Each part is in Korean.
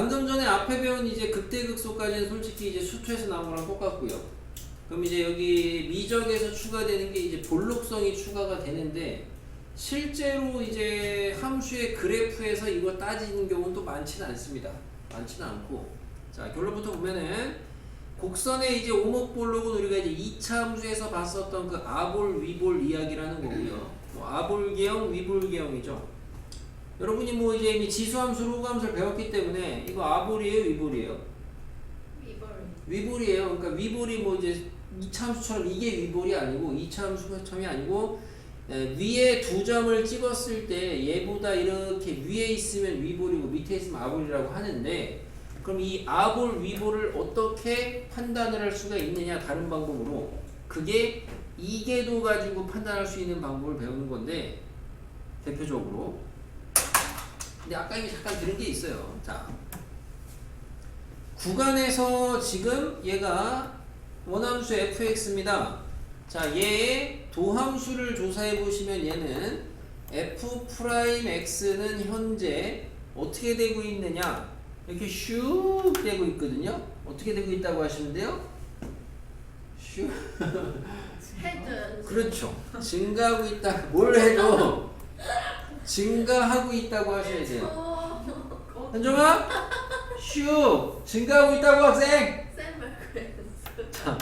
방금 전에 앞에 배운 이제 극대극소까지는 솔직히 이제 수투에서 나온 거랑 똑같고요. 그럼 이제 여기 미적에서 추가되는 게 이제 볼록성이 추가가 되는데 실제로 이제 함수의 그래프에서 이거 따지는 경우는 또 많지는 않습니다. 많지는 않고 자 결론부터 보면은 곡선의 이제 오목볼록은 우리가 이제 2차 함수에서 봤었던 그 아볼 위볼 이야기라는 거고요. 뭐 아볼계형 위볼계형이죠. 여러분이 뭐 이제 이미 지수함수 로그함수를 배웠기 때문에 이거 아볼이에요 위볼이에요? 이걸 위볼이에요. 그러니까 위볼이 뭐 이제 2차 함수처럼 이게 위볼이 아니고 2차 함수처럼이 아니고 에, 위에 두 점을 찍었을 때 얘보다 이렇게 위에 있으면 위볼이고 밑에 있으면 아볼이라고 하는데 그럼 이 아볼 위볼을 어떻게 판단을 할 수가 있느냐 다른 방법으로 그게 이계도 가지고 판단할 수 있는 방법을 배우는 건데 대표적으로 근데 아까 이미 잠깐 들은 게 있어요. 자 구간에서 지금 얘가 원함수 fx입니다. 자, 얘의 도함수를 조사해 보시면 얘는 f 프라임 x는 현재 어떻게 되고 있느냐? 이렇게 슉 되고 있거든요. 어떻게 되고 있다고 하시면 돼요? 슉. 그렇죠. 증가하고 있다. 뭘 해도 증가하고 있다고 하셔야 돼요. 어, 현정아, 슉 증가하고 있다고 학생. 쌤을 그랬어 자,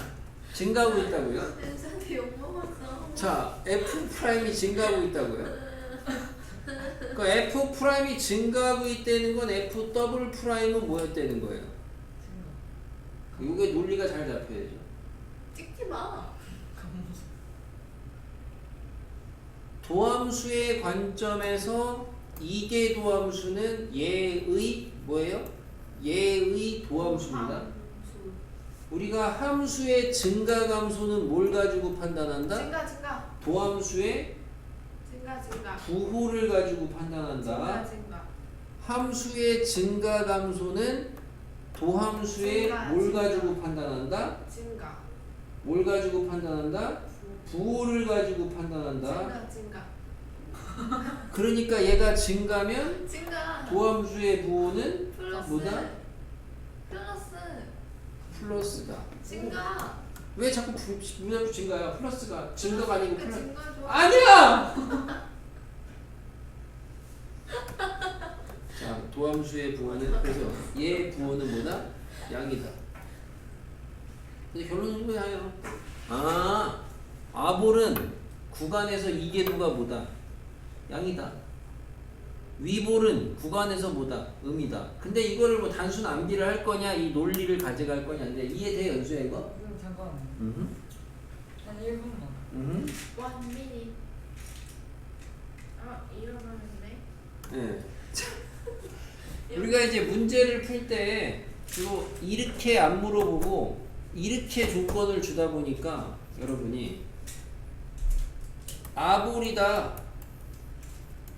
증가하고 있다고요? 쌤한테 욕 먹었어 자, f 프라임이 증가하고 있다고요? 그 f 프라임이 증가하고 있다는 건 f 더블 프라임은 뭐였다는 거예요? 이게 논리가 잘 잡혀야죠. 찍지 마 도함수의 관점에서 이계 도함수는 얘의 뭐예요? 얘의 도함수입니다. 함수. 우리가 함수의 증가 감소는 뭘 가지고 판단한다? 증가 증가 도함수의 증가 증가 부호를 가지고 증가 판단한다. 증가 함수의 증가 감소는 도함수의 증가, 뭘 증가. 가지고 판단한다? 증가 뭘 가지고 판단한다? 부 부호를 가지고 판단한다. 증가 증가 그러니까 얘가 증가면 증가 도함수의 부호는 플러스 뭐다? 플러스 플러스다. 증가 왜 자꾸 부- 무작위 증가야? 플러스가 증가가 아니고 플러스. 증가 좋아 아니야! 자, 도함수의 부호는 그래서 얘 부호는 뭐다? 양이다. 근데 결론은 뭐예요? 아, 아볼은 구간에서 이계도가 뭐다? 양이다. 위볼은 구간에서 뭐다? 음이다. 근데 이거를 뭐 단순 암기를 할 거냐, 이 논리를 가져갈 거냐. 근데 이해돼, 연수야, 이거? 그럼 잠깐 음. 한 1분만 음. 원 미니 아 잃어버렸네 예. 우리가 이제 문제를 풀 때 주로 이렇게 안 물어보고 이렇게 조건을 주다 보니까 여러분이 아볼이다.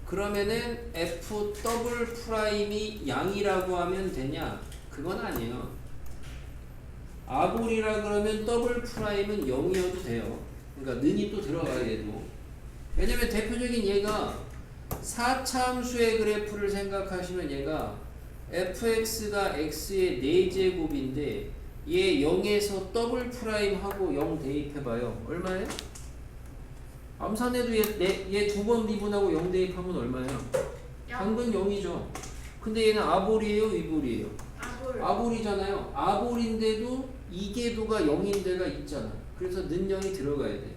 그러면은 f 더블 프라임이 양이라고 하면 되냐? 그건 아니에요. 아볼이라 그러면 더블 프라임은 0이어도 돼요. 그러니까 는이 또 들어가야 되고 왜냐면 대표적인 얘가 4차 함수의 그래프를 생각하시면 얘가 fx가 x의 4제곱인데 얘 0에서 더블 프라임 하고 0 대입해봐요. 얼마예요? 암산해도 얘두 번 미분하고 0 대입하면 얼마예요? 당근 0이죠. 근데 얘는 아볼이에요? 위볼이에요? 아볼 아볼이잖아요. 아볼인데도 이계도가 0인 데가 있잖아. 그래서 는 0이 들어가야 돼.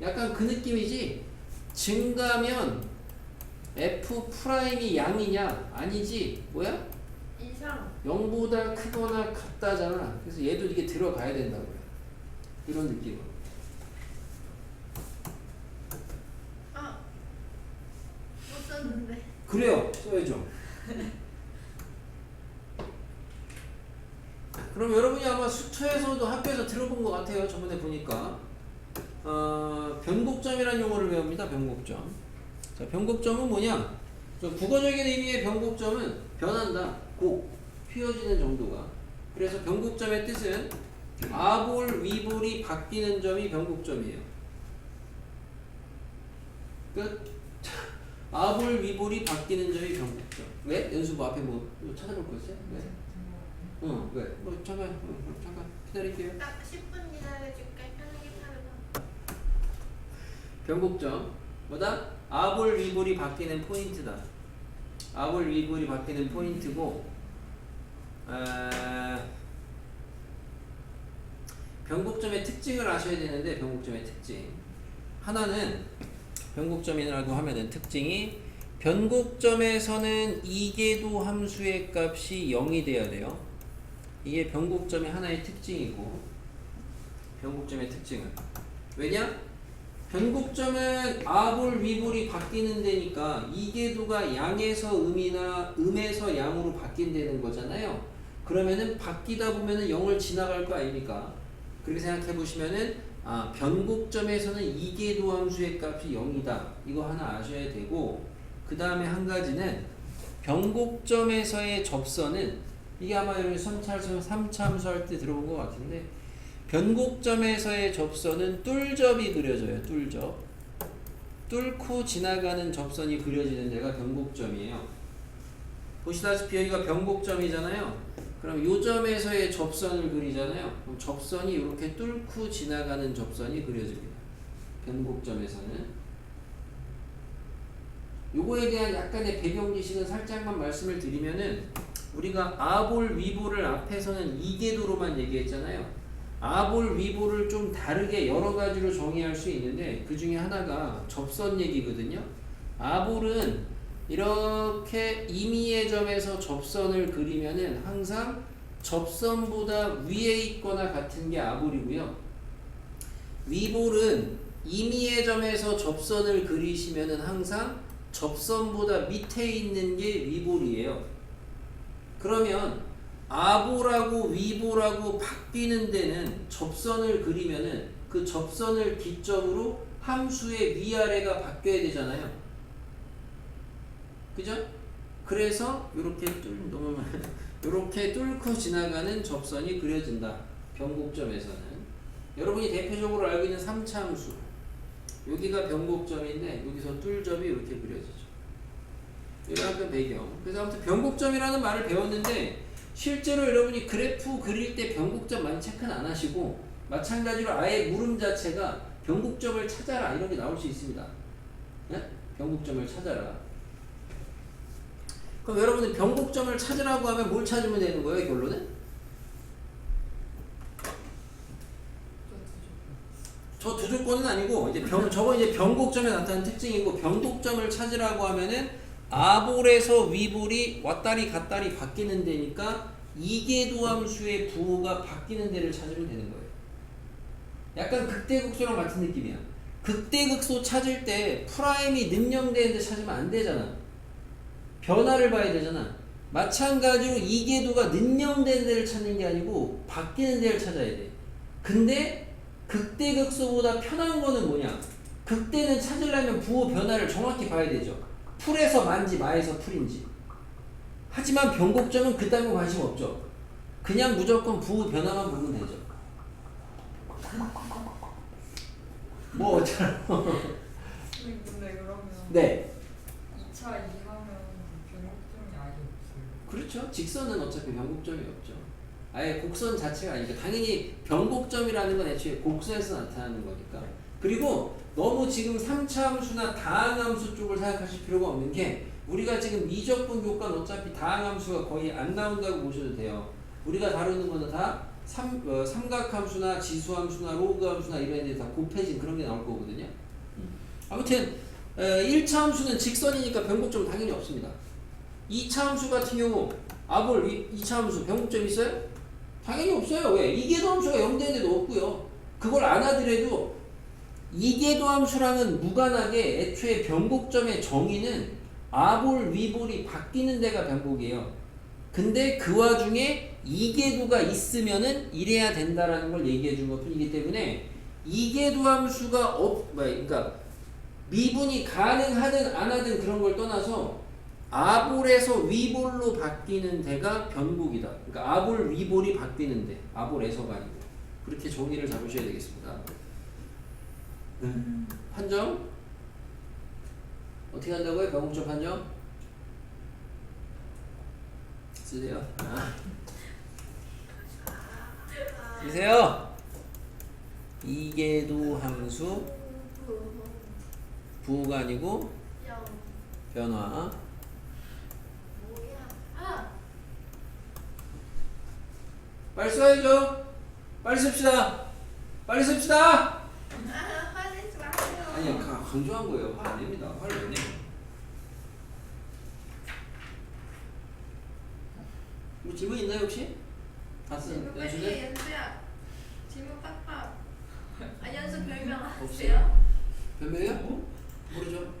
약간 그 느낌이지? 증가면 f 프라임이 양이냐? 아니지. 뭐야? 이상 0보다 크거나 같다잖아. 그래서 얘도 이게 들어가야 된다고요. 이런 느낌으로. 아못 썼는데 그래요. 써야죠. 그럼 여러분이 아마 수투에서도 학교에서 들어본 것 같아요. 저번에 보니까. 어, 변곡점이라는 용어를 배웁니다. 변곡점. 자, 변곡점은 뭐냐? 저 국어적인 의미의 변곡점은 변한다. 곡. 휘어지는 정도가. 그래서 변곡점의 뜻은 아볼, 위볼이 바뀌는 점이 변곡점이에요. 끝. 아볼 위볼이 바뀌는 점이 변곡점. 왜? 연수 뭐 앞에 뭐, 뭐 찾아볼 거 있어요? 왜? 응, 왜? 뭐 잠깐, 응, 잠깐 기다릴게요. 딱 10분 기다려줄게. 편하게 타르고. 변곡점 뭐다? 아볼 위볼이 바뀌는 포인트다. 아볼 위볼이 바뀌는 포인트고 아, 변곡점의 특징을 아셔야 되는데 변곡점의 특징 하나는 변곡점이라고 하면은 특징이 변곡점에서는 이계도 함수의 값이 0이 돼야 돼요. 이게 변곡점의 하나의 특징이고 변곡점의 특징은 왜냐? 변곡점은 아볼 위볼이 바뀌는 데니까 이계도가 양에서 음이나 음에서 양으로 바뀐다는 거잖아요. 그러면은 바뀌다 보면은 0을 지나갈 거 아닙니까? 그렇게 생각해 보시면은 아, 변곡점에서는 이계 도 함수의 값이 0이다. 이거 하나 아셔야 되고 그 다음에 한 가지는 변곡점에서의 접선은 이게 아마 여러분 3차, 3차 함수 할 때 들어본 것 같은데 변곡점에서의 접선은 뚫접이 그려져요. 뚫접. 뚫고 지나가는 접선이 그려지는 데가 변곡점이에요. 보시다시피 여기가 변곡점이잖아요. 그럼 요 점에서의 접선을 그리잖아요. 그럼 접선이 이렇게 뚫고 지나가는 접선이 그려집니다. 변곡점에서는. 요거에 대한 약간의 배경 지식은 살짝만 말씀을 드리면은 우리가 아볼 위볼을 앞에서는 이계도로만 얘기했잖아요. 아볼 위볼을 좀 다르게 여러 가지로 정의할 수 있는데 그 중에 하나가 접선 얘기거든요. 아볼은 이렇게 임의의 점에서 접선을 그리면은 항상 접선보다 위에 있거나 같은 게 아볼이고요. 위볼은 임의의 점에서 접선을 그리시면은 항상 접선보다 밑에 있는 게 위볼이에요. 그러면 아보라고 위보라고 바뀌는 데는 접선을 그리면은 그 접선을 기점으로 함수의 위아래가 바뀌어야 되잖아요. 그죠? 그래서 이렇게 뚫 이렇게 뚫고 지나가는 접선이 그려진다. 변곡점에서는 여러분이 대표적으로 알고 있는 3차 함수 여기가 변곡점인데 여기서 뚫점이 이렇게 그려지죠. 이런 배경. 그래서 아무튼 변곡점이라는 말을 배웠는데 실제로 여러분이 그래프 그릴 때 변곡점만 체크는 안 하시고 마찬가지로 아예 물음 자체가 변곡점을 찾아라 이런 게 나올 수 있습니다. 네? 변곡점을 찾아라. 그럼 여러분들 변곡점을 찾으라고 하면 뭘 찾으면 되는 거예요, 결론은? 저 두 조건은 아니고 이제 변 저거 이제 변곡점에 나타나는 특징이고 변곡점을 찾으라고 하면은 아볼에서 위볼이 왔다리 갔다리 바뀌는 데니까 이계도 함수의 부호가 바뀌는 데를 찾으면 되는 거예요. 약간 극대극소랑 같은 느낌이야. 극대극소 찾을 때 프라임이 능령되는 데 찾으면 안 되잖아. 변화를 봐야 되잖아. 마찬가지로 이계도가 능령되는 데를 찾는 게 아니고 바뀌는 데를 찾아야 돼. 근데 극대 극소보다 편한 거는 뭐냐? 극대는 찾으려면 부호 변화를 정확히 봐야 되죠. 풀에서 만지, 마에서 풀인지. 하지만 변곡점은 그딴 거 관심 없죠. 그냥 무조건 부호 변화만 보면 되죠. 뭐 어쩌라고. 네. 2차 이하면 변곡점이 아예 직선은 어차피 변곡점이 없죠. 아예 곡선 자체가 아니니까 당연히 변곡점이라는 건 애초에 곡선에서 나타나는 거니까. 그리고 너무 지금 3차 함수나 다항함수 쪽을 생각하실 필요가 없는 게 우리가 지금 미적분 교과는 어차피 다항함수가 거의 안 나온다고 보셔도 돼요. 우리가 다루는 거는 다 삼, 어, 삼각함수나 지수함수나 로그함수나 이런 애들이 다 곱해진 그런 게 나올 거거든요. 아무튼 에, 1차 함수는 직선이니까 변곡점 당연히 없습니다. 2차 함수 같은 경우 아볼 2차 함수 변곡점 있어요? 당연히 없어요. 왜? 이계도 함수가 0되는데도 없고요. 그걸 안 하더라도 이계도 함수랑은 무관하게 애초에 변곡점의 정의는 아볼 위볼이 바뀌는 데가 변곡이에요. 근데 그 와중에 이계도가 있으면은 이래야 된다라는 걸 얘기해 준 것 뿐이기 때문에 이계도 함수가 없, 뭐, 그러니까 미분이 가능하든 안 하든 그런 걸 떠나서 아볼에서 위볼로 바뀌는 데가 변곡이다. 그러니까 아볼 위볼이 바뀌는 데, 아볼에서가 아니고 그렇게 정의를 잡으셔야 되겠습니다. 네. 판정? 어떻게 한다고요? 병목적 판정? 쓰세요. 아. 쓰세요. 이계도 함수 부호가 아니고 영 변화. 뭐야? 아 빨리 써야죠. 빨리 씁시다. 빨리 씁시다. 아, 화내지 마세요. 아니 가- 강조한 거예요. 화 안 냅니다. 화를 왜 내? 뭐 질문 있나요 혹시? 다 쓴. 해, 연수야. 질문 빡빡. 아 연수 별명 없어요? 아세요? 별명이요? 모르죠.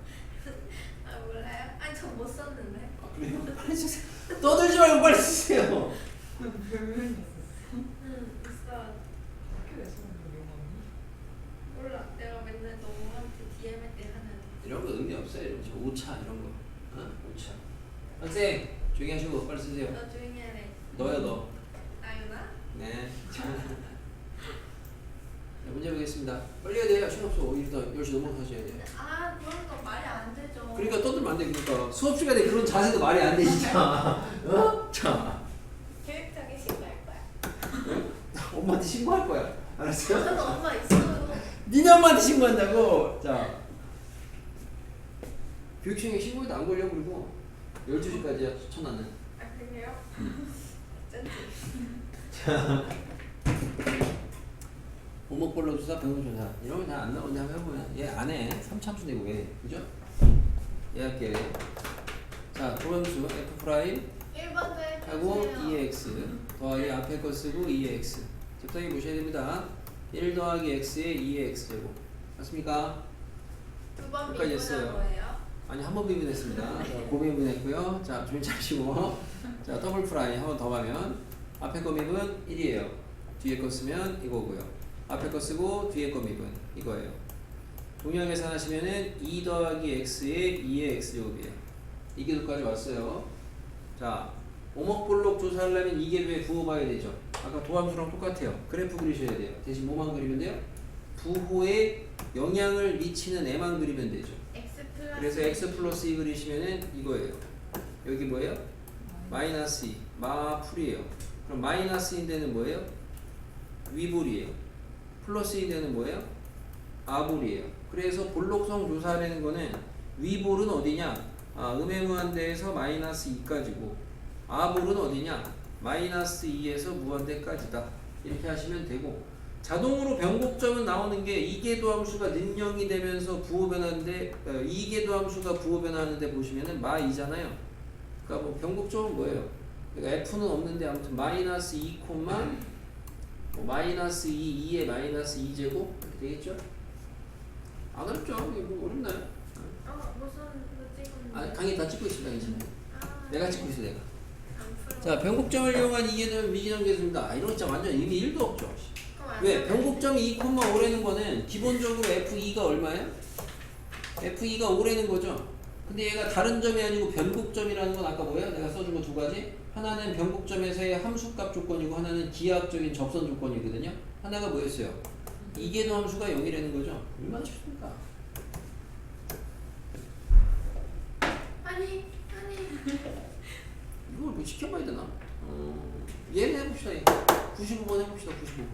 아 몰라요? 아니 저 못 썼는데. 아 그래요? 빨리 쓰세요. 떠들지 말고 빨리 쓰세요. 별명이 있었어. 응 있어. 학교에서 영원히. 몰라. 내가 맨날 너한테 DM 할때 하는. 이런 거 의미 없어요. 이런 거 오차 이런 거. 어? 오차. 학생 조용히 하시고 빨리 쓰세요. 너 조용히 하래. 너야 너. 나유나? 네. 자, 문제 보겠습니다. 빨리 해야 돼요. 시간 없어. 일다 10시 넘어가셔야 돼요. 아 그런 거 말이 안 되죠. 그러니까 떠들면 안 돼. 그러니까 수업 시간에 그런 자세도 말이 안 돼, 진짜. 어? 자, 교육청에 신고할 거야. 엄마한테 신고할 거야. 알았어요? 저는 엄마 있어요. 니네 엄마한테 신고한다고. 자, 교육청에 신고해도 안 걸려 그리고 12시까지야 천안은. 아 그래요? 어쩐지. 오목벌로 조사, 병원 조사 이런 거 잘 안 나오는데 한번 해보면 얘 안 해. 삼참수 내고 왜? 그죠? 얘 할게. 자, 도함수 f 프라임 1번도 하고 해주세요. 2x 더하기 앞에 거 쓰고 2x 적당히 보셔야 됩니다 1 더하기 x에 2x 제곱 맞습니까? 두번 여기까지 미분한 했어요. 거예요? 아니 한 번 비문했습니다. 자, 고비문했고요. 자 조용히 차시고. 자 더블 프라이 한 번 더 하면 앞에 거 미분 1이에요. 뒤에 거 쓰면 이거고요. 앞에 거 쓰고 뒤에 거 미분 이거예요. 동양 계산하시면은 2 더하기 x에 2의 x제곱이에요. 이계도까지 왔어요. 자 오목볼록 조사하려면 이계도에 부호 봐야 되죠. 아까 도함수랑 똑같아요. 그래프 그리셔야 돼요. 대신 뭐만 그리면 돼요? 부호에 영향을 미치는 애만 그리면 되죠 그래서 x 플러스 2 그리시면은 이거예요. 여기 뭐예요? 마이너스 2. 마풀이에요. 그럼 마이너스 2인데는 뭐예요? 위볼이에요. 플러스 2인데는 뭐예요? 아볼이에요. 그래서 볼록성 조사하는 거는 위볼은 어디냐? 아, 음의 무한대에서 마이너스 2까지고 아볼은 어디냐? 마이너스 2에서 무한대까지다. 이렇게 하시면 되고 자동으로 변곡점은 나오는 게 이계도 함수가 능령이 되면서 부호 변하는데 어, 이계도 함수가 부호 변하는데 보시면은 마이잖아요. 그러니까 뭐 변곡점은 뭐예요? 그러니까 f는 없는데 아무튼 마이너스 2 콤마 뭐 마이너스 2 2의 마이너스 2 제곱 이렇게 되겠죠? 안 어렵죠? 이게 뭐 어렵나요? 어 무슨 뭐 찍었는데? 아 강의 다 찍고 있습니다, 괜찮아요. 아, 내가 찍고 있어 내가. 자 변곡점을 이용한 이계도는 미지정계수입니다. 아, 이런 거 진짜 완전 의미 1도 없죠. 왜? 변곡점이 2,5라는 거는 기본적으로 F2가 얼마예요? F2가 5라는 거죠. 근데 얘가 다른 점이 아니고 변곡점이라는 건 아까 뭐예요? 내가 써준 거 두 가지. 하나는 변곡점에서의 함수값 조건이고 하나는 기하학적인 접선 조건이거든요. 하나가 뭐였어요? 이계도 함수가 0이라는 거죠. 얼마나 쉽습니까? 아니 아니 이걸 뭐 시켜봐야 되나? 어, 얘는 해봅시다. 얘. 95번 해봅시다. 95.